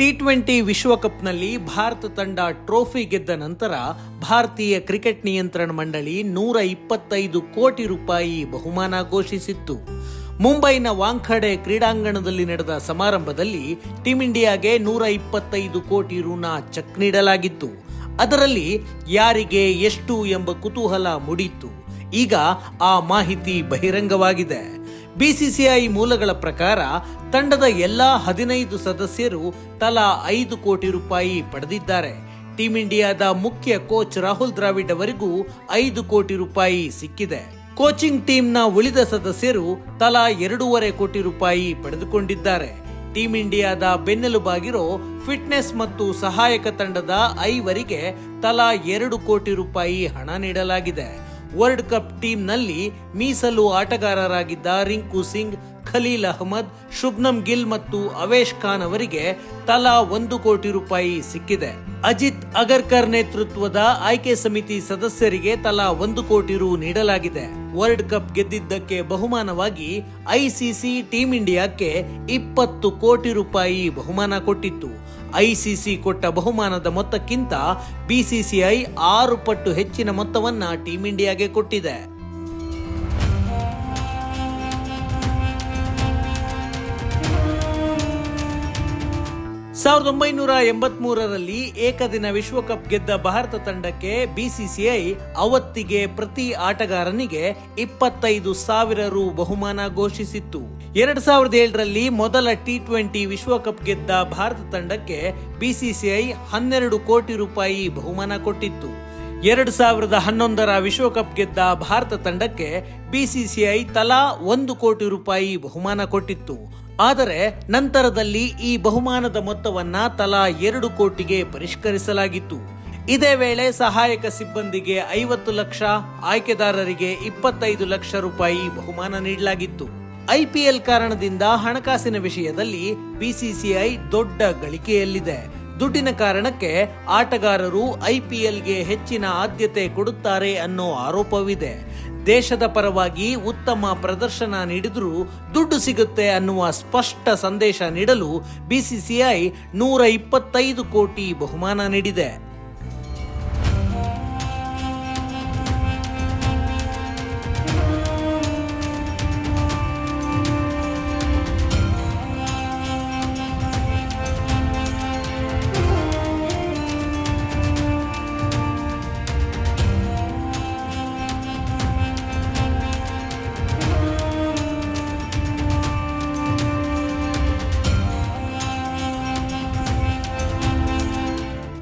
T twenty ವಿಶ್ವಕಪ್ನಲ್ಲಿ ಭಾರತ ತಂಡ trophy ಗೆದ್ದ ನಂತರ ಭಾರತೀಯ ಕ್ರಿಕೆಟ್ ನಿಯಂತ್ರಣ ಮಂಡಳಿ ನೂರ ಇಪ್ಪತ್ತೈದು ಕೋಟಿ ರೂಪಾಯಿ ಬಹುಮಾನ ಘೋಷಿಸಿತ್ತು. ಮುಂಬೈನ ವಾಂಖಡೆ ಕ್ರೀಡಾಂಗಣದಲ್ಲಿ ನಡೆದ ಸಮಾರಂಭದಲ್ಲಿ ಟೀಂ ಇಂಡಿಯಾಗೆ ನೂರ ಇಪ್ಪತ್ತೈದು ಕೋಟಿ ಋಣ ಚೆಕ್ ನೀಡಲಾಗಿತ್ತು. ಅದರಲ್ಲಿ ಯಾರಿಗೆ ಎಷ್ಟು ಎಂಬ ಕುತೂಹಲ ಮೂಡಿತ್ತು, ಈಗ ಆ ಮಾಹಿತಿ ಬಹಿರಂಗವಾಗಿದೆ. ಬಿಸಿಸಿಐ ಮೂಲಗಳ ಪ್ರಕಾರ ತಂಡದ ಎಲ್ಲಾ ಹದಿನೈದು ಸದಸ್ಯರು ತಲಾ ಐದು ಕೋಟಿ ರೂಪಾಯಿ ಪಡೆದಿದ್ದಾರೆ. ಟೀಂ ಇಂಡಿಯಾದ ಮುಖ್ಯ ಕೋಚ್ ರಾಹುಲ್ ದ್ರಾವಿಡ್ ಅವರಿಗೂ ಐದು ಕೋಟಿ ರೂಪಾಯಿ ಸಿಕ್ಕಿದೆ. ಕೋಚಿಂಗ್ ಟೀಮ್ನ ಉಳಿದ ಸದಸ್ಯರು ತಲಾ ಎರಡೂವರೆ ಕೋಟಿ ರೂಪಾಯಿ ಪಡೆದುಕೊಂಡಿದ್ದಾರೆ. ಟೀಂ ಇಂಡಿಯಾದ ಬೆನ್ನೆಲುಬಾಗಿರೋ ಫಿಟ್ನೆಸ್ ಮತ್ತು ಸಹಾಯಕ ತಂಡದ ಐವರಿಗೆ ತಲಾ ಎರಡು ಕೋಟಿ ರೂಪಾಯಿ ಹಣ ನೀಡಲಾಗಿದೆ. ವರ್ಲ್ಡ್ ಕಪ್ ಟೀಮ್ನಲ್ಲಿ ಮೀಸಲು ಆಟಗಾರರಾಗಿದ್ದ ರಿಂಕು ಸಿಂಗ್, ಖಲೀಲ್ ಅಹ್ಮದ್, ಶುಭ್ನಂ ಗಿಲ್ ಮತ್ತು ಅವೇಶ್ ಖಾನ್ ಅವರಿಗೆ ತಲಾ ಒಂದು ಕೋಟಿ ರೂಪಾಯಿ ಸಿಕ್ಕಿದೆ. ಅಜಿತ್ ಅಗರ್ಕರ್ ನೇತೃತ್ವದ ಆಯ್ಕೆ ಸಮಿತಿ ಸದಸ್ಯರಿಗೆ ತಲಾ ಒಂದು ಕೋಟಿ ರು ನೀಡಲಾಗಿದೆ. ವರ್ಲ್ಡ್ ಕಪ್ ಗೆದ್ದಿದ್ದಕ್ಕೆ ಬಹುಮಾನವಾಗಿ ಐಸಿಸಿ ಟೀಂ ಇಂಡಿಯಾಕ್ಕೆ ಇಪ್ಪತ್ತು ಕೋಟಿ ರೂಪಾಯಿ ಬಹುಮಾನ ಕೊಟ್ಟಿತ್ತು. ಐಸಿಸಿ ಕೊಟ್ಟ ಬಹುಮಾನದ ಮೊತ್ತಕ್ಕಿಂತ ಬಿಸಿಸಿಐ ಆರು ಪಟ್ಟು ಹೆಚ್ಚಿನ ಮೊತ್ತವನ್ನ ಟೀಂ ಇಂಡಿಯಾಗೆ ಕೊಟ್ಟಿದೆ. ಸಾವಿರದ ಒಂಬೈನೂರ ಎಂಬತ್ಮೂರರಲ್ಲಿ ಏಕದಿನ ವಿಶ್ವಕಪ್ ಗೆದ್ದ ಭಾರತ ತಂಡಕ್ಕೆ ಬಿಸಿಸಿಐ ಅವತ್ತಿಗೆ ಪ್ರತಿ ಆಟಗಾರನಿಗೆ ಇಪ್ಪತ್ತೈದು ಸಾವಿರ ರು ಬಹುಮಾನ ಘೋಷಿಸಿತ್ತು. ಎರಡ್ ಸಾವಿರದ ಏಳರಲ್ಲಿ ಮೊದಲ ಟಿ ಟ್ವೆಂಟಿ ವಿಶ್ವಕಪ್ ಗೆದ್ದ ಭಾರತ ತಂಡಕ್ಕೆ ಬಿಸಿಸಿಐ ಹನ್ನೆರಡು ಕೋಟಿ ರೂಪಾಯಿ ಬಹುಮಾನ ಕೊಟ್ಟಿತ್ತು. ಎರಡು ಸಾವಿರದ ಹನ್ನೊಂದರ ವಿಶ್ವಕಪ್ ಗೆದ್ದ ಭಾರತ ತಂಡಕ್ಕೆ ಬಿಸಿಸಿಐ ತಲಾ ಒಂದು ಕೋಟಿ ರೂಪಾಯಿ ಬಹುಮಾನ ಕೊಟ್ಟಿತ್ತು. ಆದರೆ ನಂತರದಲ್ಲಿ ಈ ಬಹುಮಾನದ ಮೊತ್ತವನ್ನ ತಲಾ ಎರಡು ಕೋಟಿಗೆ ಪರಿಷ್ಕರಿಸಲಾಗಿತ್ತು. ಇದೇ ವೇಳೆ ಸಹಾಯಕ ಸಿಬ್ಬಂದಿಗೆ ಐವತ್ತು ಲಕ್ಷ, ಆಯ್ಕೆದಾರರಿಗೆ ಇಪ್ಪತ್ತೈದು ಲಕ್ಷ ರೂಪಾಯಿ ಬಹುಮಾನ ನೀಡಲಾಗಿತ್ತು. ಐಪಿಎಲ್ ಕಾರಣದಿಂದ ಹಣಕಾಸಿನ ವಿಷಯದಲ್ಲಿ ಬಿಸಿಸಿಐ ದೊಡ್ಡ ಗಳಿಕೆಯಲ್ಲಿದೆ. ದುಡ್ಡಿನ ಕಾರಣಕ್ಕೆ ಆಟಗಾರರು ಐಪಿಎಲ್ಗೆ ಹೆಚ್ಚಿನ ಆದ್ಯತೆ ಕೊಡುತ್ತಾರೆ ಅನ್ನೋ ಆರೋಪವಿದೆ. ದೇಶದ ಪರವಾಗಿ ಉತ್ತಮ ಪ್ರದರ್ಶನ ನೀಡಿದರೂ ದುಡ್ಡು ಸಿಗುತ್ತೆ ಅನ್ನುವ ಸ್ಪಷ್ಟ ಸಂದೇಶ ನೀಡಲು ಬಿಸಿಸಿಐ ನೂರ ಇಪ್ಪತ್ತೈದು ಕೋಟಿ ಬಹುಮಾನ ನೀಡಿದೆ.